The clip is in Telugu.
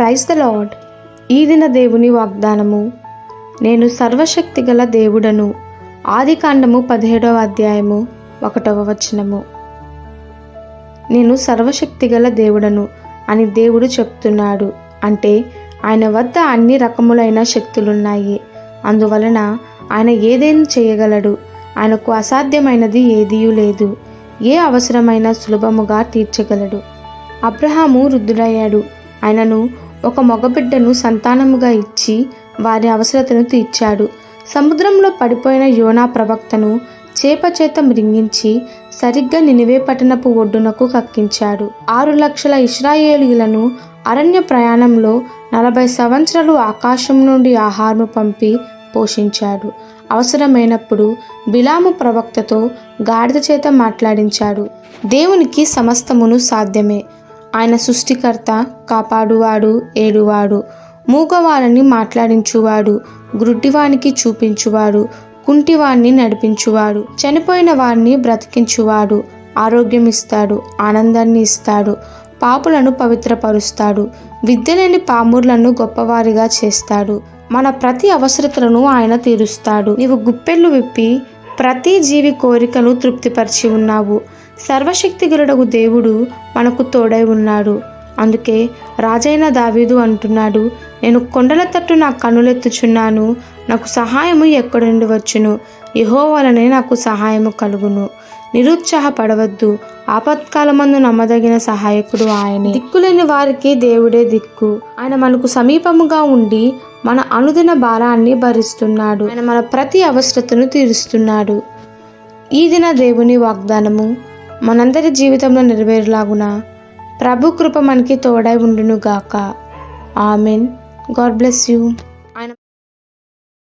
ప్రైజ్ ద లాడ్ ఈ దిన దేవుని వాగ్దానము. నేను సర్వశక్తి గల దేవుడను. ఆది కాండము పదిహేడవ అధ్యాయము ఒకటవ వచనము. నేను సర్వశక్తి గల దేవుడను అని దేవుడు చెప్తున్నాడు. అంటే ఆయన వద్ద అన్ని రకములైన శక్తులున్నాయి. అందువలన ఆయన ఏదైనా చేయగలడు? ఆయనకు అసాధ్యమైనది ఏదీయూ లేదు. ఏ అవసరమైన సులభముగా తీర్చగలడు? అబ్రహాము వృద్ధుడయ్యాడు. ఆయనను ఒక మగబిడ్డను సంతానముగా ఇచ్చి వారి అవసరతను తీర్చాడు. సముద్రంలో పడిపోయిన యోనా ప్రవక్తను చేప చేత మృంగించి సరిగ్గా నినివే పట్టణపు ఒడ్డునకు కక్కించాడు. ఆరు లక్షల ఇస్రాయేలీలను అరణ్య ప్రయాణంలో నలభై సంవత్సరాలు ఆకాశం నుండి ఆహారము పంపి పోషించాడు. అవసరమైనప్పుడు బిలాము ప్రవక్తతో గాడిద చేత మాట్లాడించాడు. దేవునికి సమస్తమును సాధ్యమే. ఆయన సృష్టికర్త కాపాడువాడు ఏడువాడు. మూగవారిని మాట్లాడించువాడు గ్రుడ్డివానికి చూపించువాడు కుంటివాణ్ణి నడిపించువాడు. చనిపోయిన వారిని బ్రతికించువాడు. ఆరోగ్యం ఇస్తాడు ఆనందాన్ని ఇస్తాడు పాపులను పవిత్రపరుస్తాడు. విద్య లేని పామూర్లను గొప్పవారిగా చేస్తాడు. మన ప్రతి అవసరతలను ఆయన తీరుస్తాడు. నీవు గుప్పెళ్ళు విప్పి ప్రతి జీవి కోరికను తృప్తిపరిచి ఉన్నావు. సర్వశక్తిగరుడగు దేవుడు మనకు తోడై ఉన్నాడు. అందుకే రాజైన దావీదు అంటున్నాడు నేను కొండల తట్టు నా కనులెత్తుచున్నాను నాకు సహాయము ఎక్కడి నుండి వచ్చును? యహో వలనే నాకు సహాయము కలుగును. నిరుత్సాహపడవద్దు. ఆపత్కాలమందు నమ్మదగిన సహాయకుడు ఆయనే. దిక్కులేని వారికి దేవుడే దిక్కు. ఆయన మనకు సమీపముగా ఉండి మన అనుదిన భారాన్ని భరిస్తున్నాడు. ఆయన మన ప్రతి అవసరతను తీరుస్తున్నాడు. ఈ దిన దేవుని వాగ్దానము మనందరి జీవితంలో నెరవేరులాగున? ప్రభు కృప మనకి తోడై ఉండును గాక ఆమెన్. God bless you.